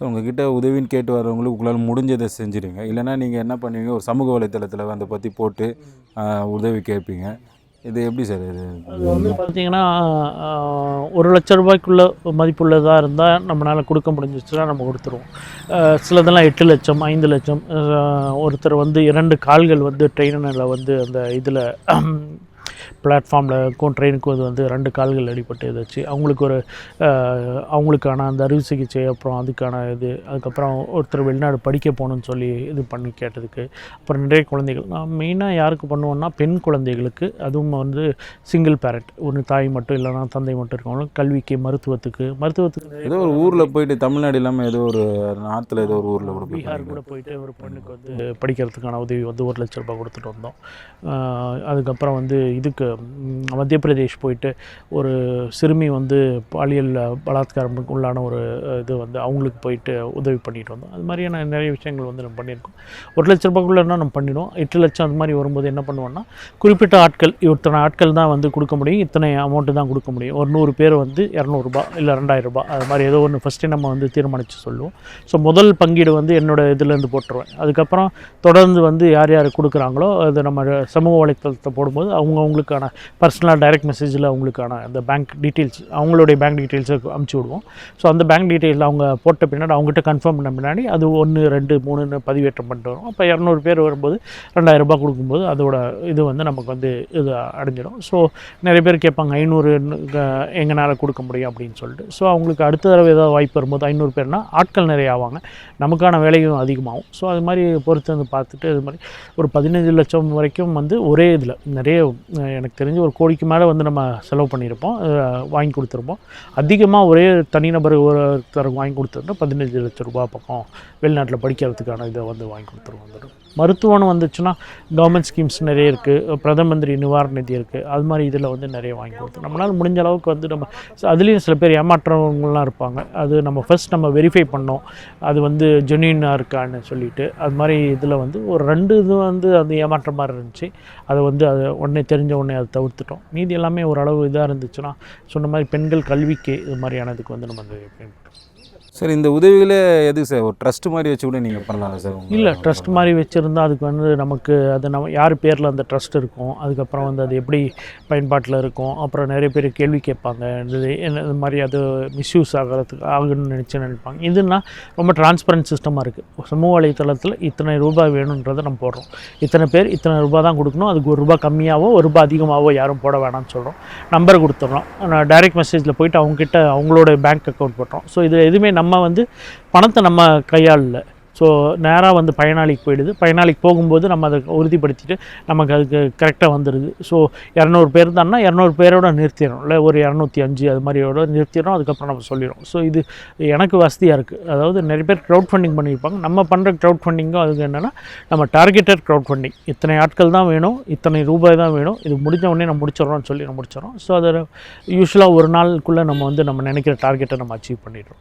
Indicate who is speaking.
Speaker 1: So உங்ககிட்ட உதவின்னு கேட்டு வரவங்களுக்கு உங்களால் முடிஞ்சதை செஞ்சுடுங்க இல்லைன்னா நீங்கள் என்ன பண்ணுவீங்க? ஒரு சமூக வலைத்தளத்தில் அதை பற்றி போட்டு உதவி கேட்பீங்க. இது எப்படி சார் இது?
Speaker 2: அது வந்து பார்த்தீங்கன்னா ஒரு லட்ச ரூபாய்க்குள்ள மதிப்புள்ளதாக இருந்தால் நம்மளால் கொடுக்க முடிஞ்சிச்சுன்னா நம்ம கொடுத்துருவோம். சிலதெல்லாம் எட்டு லட்சம் ஐந்து லட்சம் ஒருத்தர் வந்து இரண்டு கால்கள் வந்து ட்ரெயினில் வந்து அந்த இதில் பிளாட்ஃபார்மில் ட்ரெயினுக்கு அது வந்து ரெண்டு கால்கள் அடிபட்டு இதாச்சு. அவங்களுக்கு ஒரு அவங்களுக்கான அந்த அறுவை சிகிச்சை அப்புறம் அதுக்கான இது அதுக்கப்புறம் ஒருத்தர் வெளிநாடு படிக்க போகணுன்னு சொல்லி இது பண்ணி கேட்டதுக்கு அப்புறம் நிறைய குழந்தைகள். நான் மெயினாக யாருக்கு பண்ணுவோன்னா பெண் குழந்தைகளுக்கு அதுவும் வந்து சிங்கிள் பேரண்ட் ஒன்று தாய் மட்டும் இல்லைன்னா தந்தை மட்டும் இருக்கவங்களும் கல்விக்கு மருத்துவத்துக்கு மருத்துவத்துக்கு
Speaker 1: ஏதோ ஒரு ஊரில் போயிட்டு தமிழ்நாடு இல்லாமல் ஏதோ ஒரு நார்த்தில் ஏதோ ஒரு ஊரில் கூட போய்
Speaker 2: பீகார் கூட போயிட்டு ஒரு பொண்ணுக்கு வந்து படிக்கிறதுக்கான உதவி வந்து ஒரு லட்ச ரூபாய் கொடுத்துட்டு வந்தோம். அதுக்கப்புறம் வந்து இதுக்கு மத்திய பிரதேஷ் போயிட்டு ஒரு சிறுமி வந்து பாலியல் பலாத்காரமுக்கு உள்ளான ஒரு இது வந்து அவங்களுக்கு போயிட்டு உதவி பண்ணிட்டு வந்தோம். அது மாதிரியான நிறைய விஷயங்கள் வந்து நம்ம பண்ணியிருக்கோம். ஒரு லட்ச ரூபாய்க்குள்ளனா நம்ம பண்ணிடுவோம். எட்டு லட்சம் அது மாதிரி வரும்போது என்ன பண்ணுவோம்னா குறிப்பிட்ட ஆட்கள் இத்தனை ஆட்கள் தான் வந்து கொடுக்க முடியும். இத்தனை அமௌண்ட்டு தான் கொடுக்க முடியும். ஒரு நூறு பேர் வந்து இரநூறுபா இல்லை ரெண்டாயிரரூபா அது மாதிரி ஏதோ ஒன்று ஃபஸ்ட்டு நம்ம வந்து தீர்மானித்து சொல்லுவோம். ஸோ முதல் பங்கீடு வந்து என்னோட இதுலேருந்து போட்டுருவேன். அதுக்கப்புறம் தொடர்ந்து வந்து யார் யார் கொடுக்குறாங்களோ அது நம்ம சமூக வலைத்தளத்தை போடும்போது அவங்கவுங்களுக்கு அவங்களுக்கான பர்சனலாக டைரக்ட் மெசேஜில் அவங்களுக்கான அந்த பேங்க் டீட்டெயில்ஸ் அவங்களுடைய பேங்க் டீட்டெயில்ஸை அமுச்சு விடுவோம். ஸோ அந்த பேங்க் டீட்டெயில் அவங்க போட்ட பின்னாடி அவங்ககிட்ட கன்ஃபார்ம் பண்ண பின்னாடி அது ஒன்று ரெண்டு மூணுன்னு பதிவேற்றம் பண்ணிட்டு வரும். அப்போ இரநூறு பேர் வரும்போது ரெண்டாயிரம் ரூபாய் கொடுக்கும்போது அதோட இது வந்து நமக்கு வந்து இது அடைஞ்சிடும். ஸோ நிறைய பேர் கேட்பாங்க ஐநூறு எங்களால் கொடுக்க முடியும் அப்படின்னு சொல்லிட்டு. ஸோ அவங்களுக்கு அடுத்த தடவை ஏதாவது வாய்ப்பு வரும்போது ஐநூறு பேர்னா ஆட்கள் நிறைய ஆவாங்க. நமக்கான வேலையும் அதிகமாகும். ஸோ அது மாதிரி பொறுத்து வந்து பார்த்துட்டு அது மாதிரி ஒரு பதினஞ்சு லட்சம் வரைக்கும் வந்து ஒரே இதில் நிறைய எனக்கு எனக்கு தெரிஞ்சு ஒரு கோடிக்கு மேலே வந்து நம்ம செலவு பண்ணியிருப்போம் வாங்கி கொடுத்துருப்போம். அதிகமாக ஒரே தனிநபர் ஒருத்தருக்கு வாங்கி கொடுத்துருந்தோம் பதினஞ்சு லட்சம் ரூபாய் பக்கம் வெளிநாட்டில் படிக்கிறதுக்கான இதை வந்து வாங்கி கொடுத்துருவோம் வந்துடும் மருத்துவம்னு வந்துச்சுன்னா கவர்மெண்ட் ஸ்கீம்ஸ் நிறைய இருக்குது பிரதம மந்திரி நிவாரண நிதி இருக்குது அது மாதிரி இதில் வந்து நிறைய வாங்கி கொடுத்து நம்மளால் முடிஞ்ச அளவுக்கு வந்து நம்ம அதுலேயும் சில பேர் ஏமாற்றவங்களாம் இருப்பாங்க. அது நம்ம ஃபர்ஸ்ட் நம்ம வெரிஃபை பண்ணோம். அது வந்து ஜென்யூனாக இருக்கான்னு சொல்லிட்டு அது மாதிரி இதில் வந்து ஒரு ரெண்டு இது வந்து அது ஏமாற்ற மாதிரி இருந்துச்சு. அதை வந்து அது உடனே தெரிஞ்ச உடனே அதை தவிர்த்துட்டோம். மீதி எல்லாமே ஓரளவு இதாக இருந்துச்சுன்னா சொன்ன மாதிரி பெண்கள் கல்விக்கு இது மாதிரியானதுக்கு வந்து நம்ம வந்து பயன்படுத்தும்
Speaker 1: சார் இந்த உதவிகளே எதுக்கு சார் ஒரு ட்ரஸ்ட் மாதிரி வச்சு கூட நீங்கள் பண்ணலாம்ல சார்
Speaker 2: இல்லை ட்ரஸ்ட் மாதிரி வச்சுருந்தா அதுக்கு வந்து நமக்கு அது நம்ம யார் பேரில் அந்த ட்ரஸ்ட் இருக்கும்? அதுக்கப்புறம் வந்து அது எப்படி பயன்பாட்டில் இருக்கும்? அப்புறம் நிறைய பேர் கேள்வி கேட்பாங்க. இது என்ன இது மாதிரி அது மிஸ்யூஸ் ஆகிறதுக்கு ஆகுன்னு நினச்சி நினைப்பாங்க. இதுனா ரொம்ப டிரான்ஸ்பரண்ட் சிஸ்டமாக இருக்குது சமூக வலைத்தளத்தில் இத்தனை ரூபாய் வேணுன்றதை நம்ம போடுறோம். இத்தனை பேர் இத்தனை ரூபாய் தான் கொடுக்கணும். அதுக்கு ஒரு ரூபாய் கம்மியாவோ ஒரு ரூபாய் அதிகமாகவோ யாரும் போட வேணாம்னு சொல்கிறோம் நம்பர் கொடுத்துட்றோம் டைரக்ட் மெசேஜில் போயிட்டு அவங்ககிட்ட அவங்களோட பேங்க் அக்கௌண்ட் போட்டுறோம். ஸோ இது எதுவுமே நம்ம வந்து பணத்தை நம்ம கையாளல. ஸோ நேராக வந்து பயனாளிக்கு போயிடுது. பயனாளிக்கு போகும்போது நம்ம அதை உறுதிப்படுத்திட்டு நமக்கு அதுக்கு கரெக்டாக வந்துடுது ஸோ இரநூறு பேர் தான்னா இரநூறு பேரோட நிறுத்திடுறோம் இல்லை ஒரு இரநூத்தி அஞ்சு அது மாதிரியோட நிறுத்திடுறோம் அதுக்கப்புறம் நம்ம சொல்லிடுறோம் ஸோ இது எனக்கு வசதியாக இருக்குது அதாவது நிறைய பேர் க்ரௌட் ஃபண்டிங் பண்ணியிருப்பாங்க. நம்ம பண்ணுற க்ரௌட் ஃபண்டிங்கும் அதுக்கு என்னென்னா நம்ம டார்கெட்டட் க்ரௌட் ஃபண்டிங் இத்தனை ஆட்கள் தான் வேணும். இத்தனை ரூபாய் தான் வேணும். இது முடிஞ்ச உடனே நம்ம முடிச்சிடறோம்னு சொல்லி நம்ம முடிச்சிடறோம். ஸோ அதை யூஸ்வலாக ஒரு நாளுக்குள்ளே நம்ம வந்து நம்ம நினைக்கிற டார்கெட்டை நம்ம அச்சீவ் பண்ணிடுறோம்.